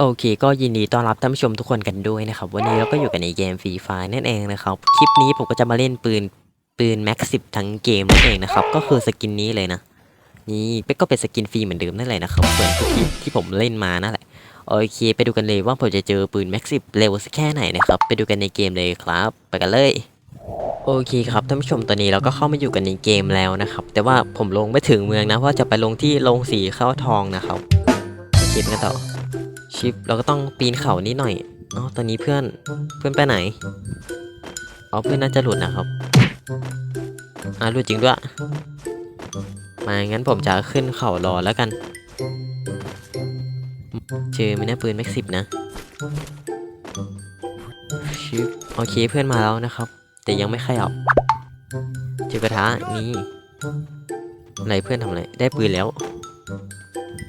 โอเคก็ยินดีต้อนรับท่านผู้ชมทุกคนกันด้วยนะครับ วันนี้เราก็อยู่กันในเกมฟรีไฟนั่นเองนะครับ คลิปนี้ผมก็จะมาเล่นปืนปืนแม็กสิบทั้งเกมนั่นเองนะครับ ก็คือสกินนี้เลยนะ นี่ก็เป็นสกินฟรีเหมือนเดิมนั่นแหละนะครับเหมือนทุกคลิปที่ผมเล่นมานั่นแหละโอเค ไปดูกันเลยว่าผมจะเจอปืนแม็กสิบเร็วสักแค่ไหนนะครับ ไปดูกันในเกมเลยครับ ไปกันเลยโอเคครับท่านผู้ชมตอนนี้เราก็เข้ามาอยู่กันในเกมแล้วนะครับ แต่ว่าผมลงไม่ถึงเมืองนะเพราะจะไปลงที่ลงสีข้าวทองนะครับคิดกันต่อ ชิปเราก็ต้องปีนเขานิดหน่อยอ๋อตอนนี้เพื่อนเพื่อนไปไหนอ๋อเพื่อนน่าจะหลุดนะครับอ่าหลุดจริงด้วยมางั้นผมจะขึ้นเขารอแล้วกัน เจอไมเนะปืนแม็กสิบนะชิปโอเคเพื่อนมาแล้วนะครับ แต่ยังไม่ขยับเจอกระทะนี่อะไรเพื่อนทำอะไรได้ปืนแล้ว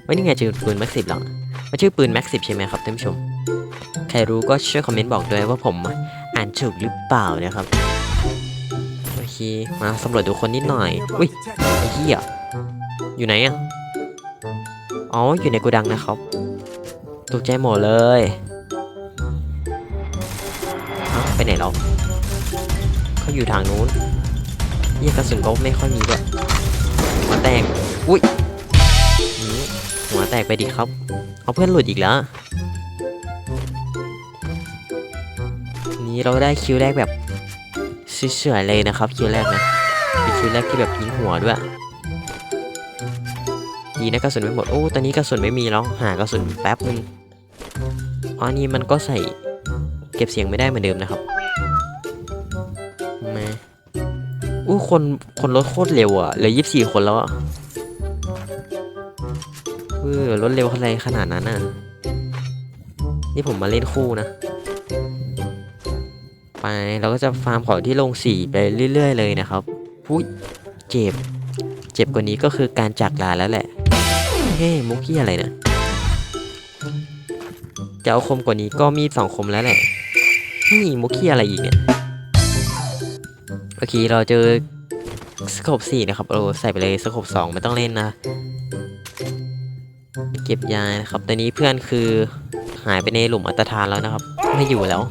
ไว้ยนี่ไงเจอปืนแม็กสิบแล้ว มันชื่อปืนแม็กสิบใช่ไหมครับท่านผู้ชม ใครรู้ก็ช่วยคอมเมนต์บอกด้วยว่าผมอ่านถูกหรือเปล่านะครับ โอเค มาสำรวจดูคนนิดหน่อย อุ้ยไอ้เหี้ยอยู่ไหนอะ อ๋อ อยู่ในโกดังนะครับตกใจหมดเลยไปไหนแล้วเขาอยู่ทางนู้นเหี้ยกระสุนก็ไม่ค่อยมีด้วยหัวแตก อุ้ยหัวแตกไปดิครับ เอาเพื่อนหลุดอีกแล้ว นี้เราได้คิวแรกแบบเฉยๆเลยนะครับคิวแรกนะเป็นคิวแรกที่แบบยิงหัวด้วย ดีนะกระสุนไม่หมด โอ้ ตอนนี้กระสุนไม่มีแล้ว หากระสุนแป๊บนึงอ๋อนี่มันก็ใส่เก็บเสียงไม่ได้เหมือนเดิมนะครับมาอู้คนคนรถโคตรเร็วอะเหลือยี่สิบสี่คนแล้วอะ เออรถเร็วอะไรขนาดนั้นน่ะ นี่ผมมาเล่นคู่นะ ไปเราก็จะฟาร์มของที่ลงสีไปเรื่อย ๆ เลยนะครับพุ้ยเจ็บ เจ็บกว่านี้ก็คือการจากลาแล้วแหละ เฮ้มุกี้อะไรนะจะเอาคมกว่านี้ก็มีดสองคมแล้วแหละนี่มุกกี้อะไรอีกเนี่ยโอเคเราเจอสโคปสี่นะครับเราใส่ไปเลยสโคปสองไม่ต้องเล่นนะ เก็บยานะครับตอนนี้เพื่อนคือหายไปในหลุมอัตทานแล้วนะครับ ไม่อยู่แล้ว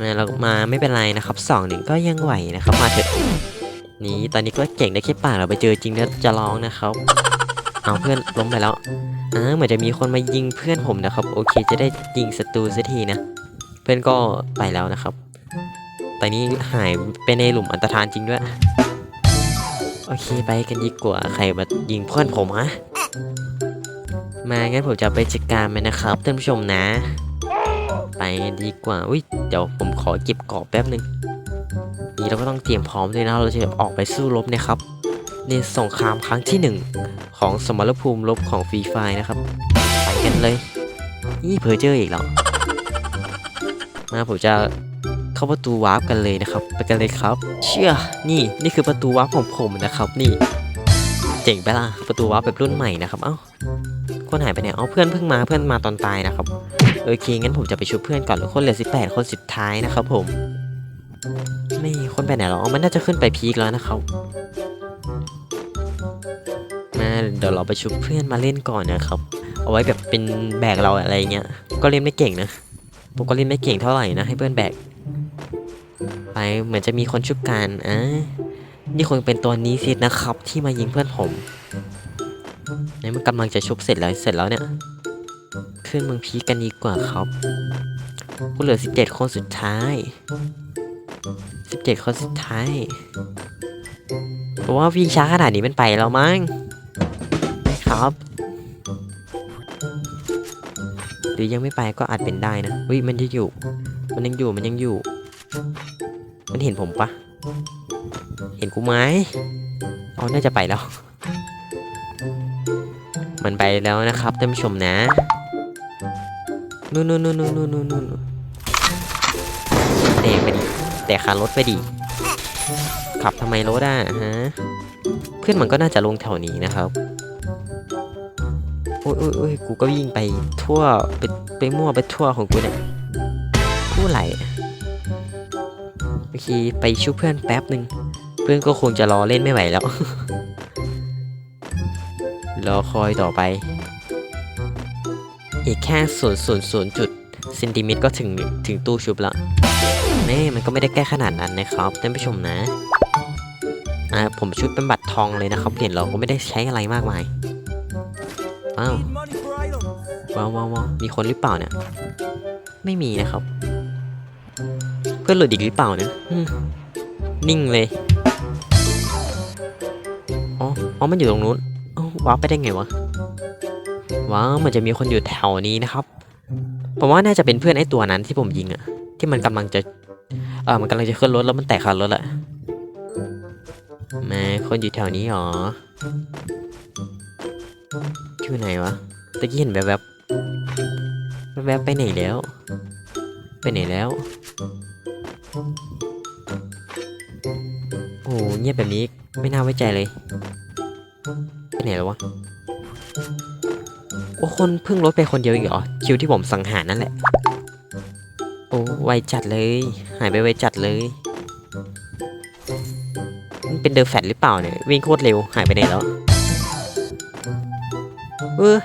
มาเรามาไม่เป็นไรนะครับสองหนึ่งก็ยังไหวนะครับ มาเถอะนี่ตอนนี้ก็เก่งได้แค่ปากเราไปเจอจริงแล้วจะร้องนะครับ เอาเพื่อนล้มไปแล้วอ่าเหมือนจะมีคนมายิงเพื่อนผมนะครับ โอเค จะได้ยิงศัตรูสักทีนะ เพื่อนก็ไปแล้วนะครับ ตอนนี้หายไปในหลุมอันตรธานจริงด้วย โอเคไปกันดีกว่าใครมายิงเพื่อนผมฮะมางั้นผมจะไปจัดการมันนะครับท่านผู้ชมนะ ไปกันดีกว่าอุ้ยเดี๋ยวผมขอเก็บกรอบแป๊บนึงนี่เราก็ต้องเตรียมพร้อมด้วยนะเราจะออกไปสู้รบนะครับในสงครามครั้งที่หนึ่งของสมรภูมิรบของฟรีไฟนะครับ ไปกันเลยนี่เพอเจออีกแล้วมาผมจะ เข้าประตูวาร์ปกันเลยนะครับ ไปกันเลยครับ เชื่อ นี่นี่คือประตูวาร์ปของผมนะครับ นี่ เจ๋งไปละประตูวาร์ปแบบรุ่นใหม่นะครับ เอ้าคนหายไปไหนเอาเพื่อนเพิ่งมาเพื่อนมาตอนตายนะครับโอเคงั้นผมจะไปช่วยเพื่อนก่อนแล้วคนเหลือ18คนสุดท้ายนะครับ ผมไม่คนไปไหนหรออ๋อมันน่าจะขึ้นไปพีคแล้วนะครับมาเดี๋ยวเราไปชุบเพื่อนมาเล่นก่อนนะครับ เอาไว้แบบเป็นแบกเราอะไรเงี้ย ก็เล่นไม่เก่งนะ ผมก็เล่นไม่เก่งเท่าไหร่นะให้เพื่อนแบก ไปเหมือนจะมีคนชุบกันอะนี่คงเป็นตัวนี้สินะครับ ที่มายิงเพื่อนผมนี่มันกำลังจะชุบเสร็จแล้วเสร็จแล้วเนี่ยขึ้นเมืองพีกันดีกว่าครับกูเหลือ 17 คนสุดท้าย 17 คนสุดท้ายเพราะว่าวิ่งช้าขนาดนี้มันไปแล้วมั้งครับหรือยังไม่ไปก็อาจเป็นได้นะเฮ้ยมันจะอยู่ มันยังอยู่มันยังอยู่ มันเห็นผมปะเห็นกูไหมอ๋อน่าจะไปแล้ว มันไปแล้วนะครับท่านผู้ชมนะนู่นนู่นนู่นนู่นนู่นนู่นนู่นแตกไปดิแตกคารถไปดิขับทำไมรถอะฮะเพื่อนมันก็น่าจะลงแถวนี้นะครับโอ้ยโอ้ยโอ้ยกูก็วิ่งไปทั่วไปไปมั่วไปทั่วของกูเนี่ยผู้ไหล โอเคไปช่วยเพื่อนแป๊บหนึ่งเพื่อนก็คงจะรอเล่นไม่ไหวแล้ว รอคอยต่อไป อีกแค่ศูนย์ศูนย์ศูนย์จุดเซนติเมตรก็ถึงถึงตู้ชุบละแม่มันก็ไม่ได้แก้ขนาดนั้นนะครับท่านผู้ชมนะอ่าผมชุดเป็นบัตรทองเลยนะครับเหรียญเราก็ไม่ได้ใช้อะไรมากมายว้าวว้าวว้าวมีคนหรือเปล่าเนี่ย ไม่มีนะครับ เพื่อนหลุดอีกหรือเปล่าเนี่ยนิ่งเลย อ๋อ อ๋อ มันอยู่ตรงนู้นอ้าว้าไปได้ไงวะ ว้ามันจะมีคนอยู่แถวนี้นะครับ ผมว่าน่าจะเป็นเพื่อนไอ้ตัวนั้นที่ผมยิงอะที่มันกำลังจะ เออมันกำลังจะขึ้นรถแล้วมันแตกคารถอะแม่คนอยู่แถวนี้หรอชื่อไหนวะ ตะกี้เห็นแบบแบบๆแวบๆไปไหนแล้ว ไปไหนแล้ว โอ้เงียบแบบนี้ไม่น่าไว้ใจเลยไปไหนแล้ววะโอ้คนเพิ่งลดไปคนเดียวอีกเหรอคิวที่ผมสังหารนั่นแหละ โอ้ไวจัดเลย หายไปไวจัดเลยมันเป็นเดอะแฟตหรือเปล่าเนี่ย วิ่งโคตรเร็วหายไปไหนแล้ว เออ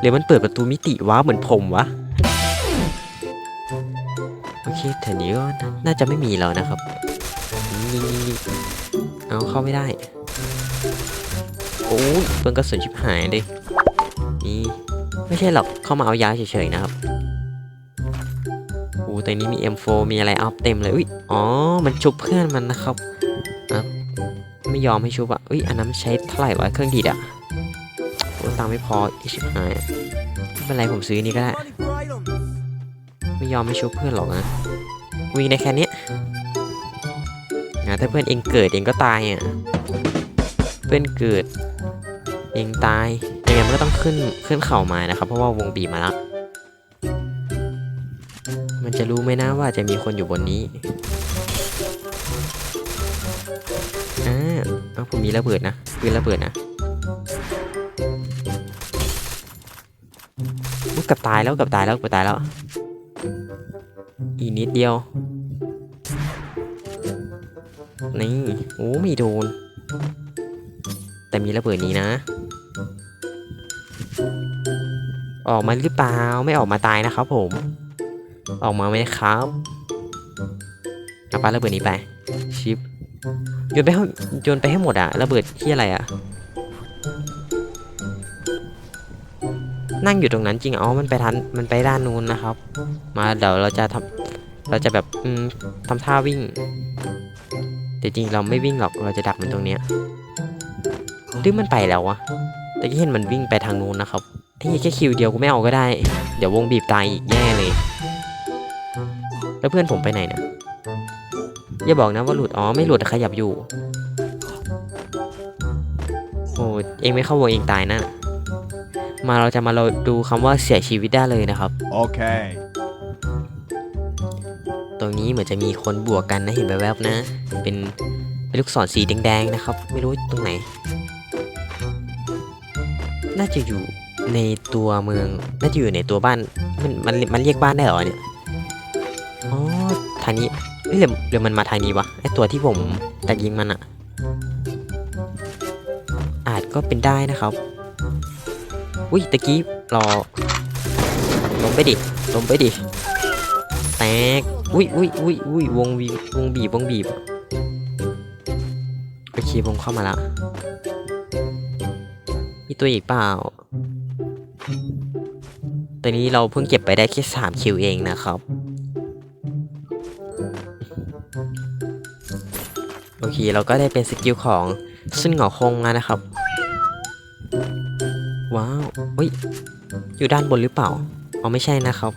หรือมันเปิดประตูมิติว้าเหมือนผมวะ แถวนี้ก็น่าจะไม่มีแล้วนะครับนี่เอาเข้าไม่ได้ โอ้ยเปิงกระสุนชิบหายเลยนี่ไม่ใช่หรอกเข้ามาเอายาเฉยๆนะครับโอ้แต่นี้มี M4 มีอะไรอัพเต็มเลยอุ้ยอ๋อ มันชุบเพื่อนมันนะครับอะไม่ยอมให้ชุบอะอุ้ยอันนั้นใช้เท่าไหร่วะเครื่องดีดอะโอ้ตังไม่พออีชิบหายไม่เป็นไรผมซื้อนี่ก็ได้ไม่ยอมไม่ชุบเพื่อนหรอกนะ วิ่งได้แค่นี้นะถ้าเพื่อนเองเกิดเองก็ตายอะ เพื่อนเกิด เองตายยังไงมันก็ต้องขึ้นขึ้นเข่ามานะครับ เพราะว่าวงบีมาแล้วมันจะรู้ไหมนะว่าจะมีคนอยู่บนนี้อ่าเอาผมมีระเบิดนะปืนระเบิดนะกับตายแล้วกับตายแล้วกับตายแล้ว อีกนิดเดียว นี่ โอ้ไม่โดน แต่มีระเบิดนี้นะ ออกมาหรือเปล่า ไม่ออกมาตายนะครับผม ออกมาไหมครับเอาปาระเบิดนี้ไป ชิปโยนไปให้โยนไปให้หมดอะระเบิดที่อะไรอะ นั่งอยู่ตรงนั้นจริงอ๋อมันไปทันมันไปด้านนู้นนะครับ มาเดี๋ยวเราจะทำเราจะแบบอืมทำท่าวิ่ง แต่จริงเราไม่วิ่งหรอกเราจะดักมันตรงเนี้ยหรือมันไปแล้ววะแต่กี้เห็นมันวิ่งไปทางนู้นนะครับที่แค่คิวเดียวกูไม่เอาก็ได้ เดี๋ยววงบีบตายอีกแย่เลย แล้วเพื่อนผมไปไหนนี่ยอย่าบอกนะว่าหลุดอ๋อไม่หลุดแต่ขยับอยู่โอ้เองไม่เข้าวงเองตายนะ มาเราจะมาเราดูคำว่าเสียชีวิตได้เลยนะครับ Okay. ตรงนี้เหมือนจะมีคนบวกกันนะเห็นแวบๆนะ เป็นเป็นลูกศรสีแดงๆนะครับ ไม่รู้ตรงไหน น่าจะอยู่ในตัวเมือง น่าจะอยู่ในตัวบ้าน มันมันมันเรียกบ้านได้เหรอเนี่ย อ๋อ ทางนี้เอ้ยหรือหรือมันมาทางนี้วะไอตัวที่ผมแต่ยิงมันอะอาจก็เป็นได้นะครับ อุ้ยตะกี้รอล้มไปดิล้มไปดิ แตก อุ้ยอุ้ยอุ้ยอุ้ยวงวีวงบีบวงบีบโอเควงเข้ามาละมีตัวอีกเปล่าตอนนี้เราเพิ่งเก็บไปได้แค่สามคิวเองนะครับ โอเค เราก็ได้เป็นสกิลของซึ่งเหงาคงแล้วนะครับ ว้าวอุ้ย อยู่ด้านบนหรือเปล่าอ๋อไม่ใช่นะครับ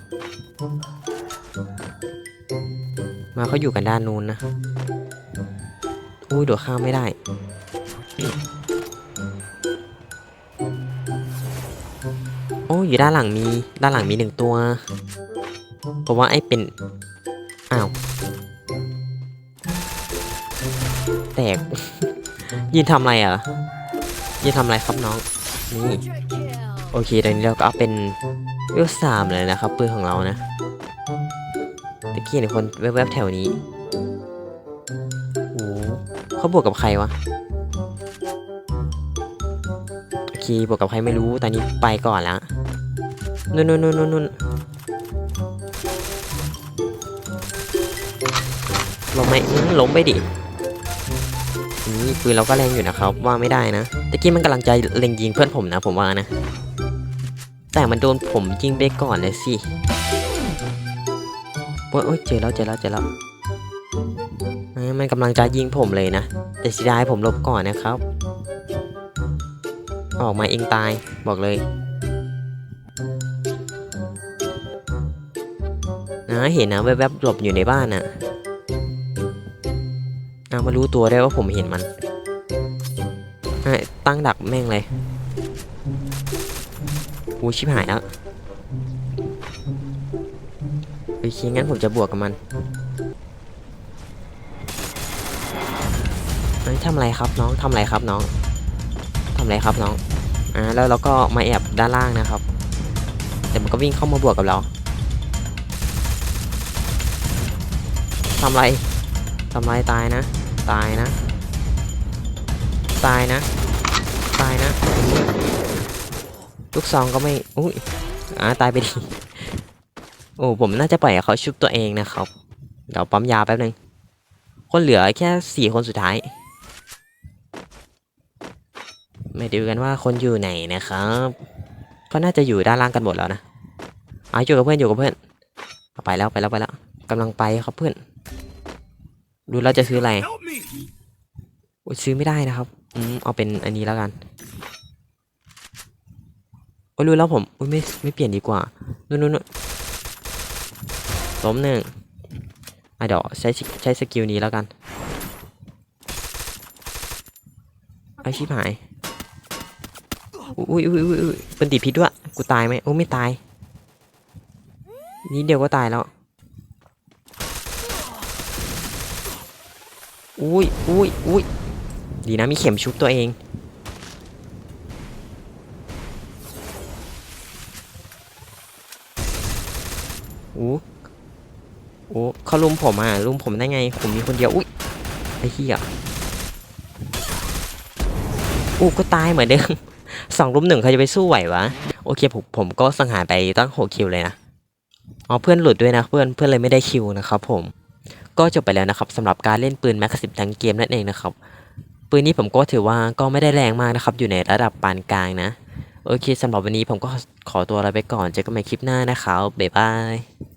มาเขาอยู่กันด้านนู้นนะ อุ้ยโดดข้ามไม่ได้ โอ้ยอยู่ด้านหลังมี ด้านหลังมีหนึ่งตัว เพราะว่าไอ้เป็น อ้าว แตก ยืนทำอะไรอะยืนทำอะไรครับน้อง นี่ โอเคตอนนี้เราก็เอาเป็นเวลสามเลยนะครับปืนของเรานะตะกี้เห็นคนแวบๆแถวนี้โอ้เขาบวกกับใครวะโอเคบวกกับใครไม่รู้ตอนนี้ไปก่อนล้วนู่นนู่นนู่นนู่นนู่นล้มไหมอื้อล้มไปดินี่ปืนเราก็แรงอยู่นะครับ ว่าไม่ได้นะตะกี้มันกำลังใจเล็งยิงเพื่อนผมนะ ผมว่านะ แต่มันโดนผมยิงไปก่อนเลยสิโอ๊ยเจอแล้วเจอแล้วเจอแล้วมันกำลังจะยิงผมเลยนะ แต่เสียดายผมหลบก่อนนะครับ ออกมาเองตายบอกเลยนะเห็นนะแวบๆหลบอยู่ในบ้านน่ะเอามารู้ตัวได้ว่าผมเห็นมันตั้งดักแม่งเลย อูชิบหายแล้วโอเคงั้นผมจะบวกกับมันเอ้ยทำอะไรครับน้องทำอะไรครับน้องทำอะไรครับน้องอ่าแล้วเราก็มาแอบด้านล่างนะครับ แต่มันก็วิ่งเข้ามาบวกกับเราทำไรทำไรตายนะ ตายนะ ตายนะ ตายนะ ลูกซองก็ไม่อุ้ยอ่าตายไปดิโอ้ผมน่าจะปล่อยให้เขาชุบตัวเองนะครับเดี๋ยวปั๊มยาแป๊บนึงคนเหลือแค่สี่คนสุดท้ายไม่ดูกันว่าคนอยู่ไหนนะครับก็น่าจะอยู่ด้านล่างกันหมดแล้วนะอะอยู่กับเพื่อนอยู่กับเพื่อนเอาไปแล้วไปแล้วไปแล้วกำลังไปครับเพื่อน ดูเราจะซื้ออะไร Help me! อุ๊ยซื้อไม่ได้นะครับอืมเอาเป็นอันนี้แล้วกัน โอ้ยรู้แล้วผมอุ้ยไม่ไม่เปลี่ยนดีกว่านู่นนู่นนู่นล้มหนึ่งอะเดี๋ยวใช้ใช้สกิลนี้แล้วกันไอชิบหายอุ้ยอุ้ยอุ้ยอุ้ยเป็นติดพิษด้วยกูตายไหมโอ้ไม่ตายนิดเดียวก็ตายแล้วอุ้ยอุ้ยอุ้ยดีนะมีเข็มชุบตัวเอง อู้โอ้เขาลุมผมอะลุมผมได้ไง ผมมีคนเดียว อุ้ยไอ้เหี้ยอู้ก็ตายเหมือนเดิมสองรุมหนึ่งใครจะไปสู้ไหววะ โอเคผมผมก็สังหารไปตั้งหกคิวเลยนะอ๋อเพื่อนหลุดด้วยนะเพื่อนเพื่อนเลยไม่ได้คิวนะครับผม ก็จบไปแล้วนะครับสำหรับการเล่นปืนแม็กสิบทั้งเกมนั่นเองนะครับ ปืนนี้ผมก็ถือว่าก็ไม่ได้แรงมากนะครับ อยู่ในระดับปานกลางนะ โอเคสำหรับวันนี้ผมก็ขอตัวลาไปก่อนเจอกันใหม่คลิปหน้านะครับบ๊ายบาย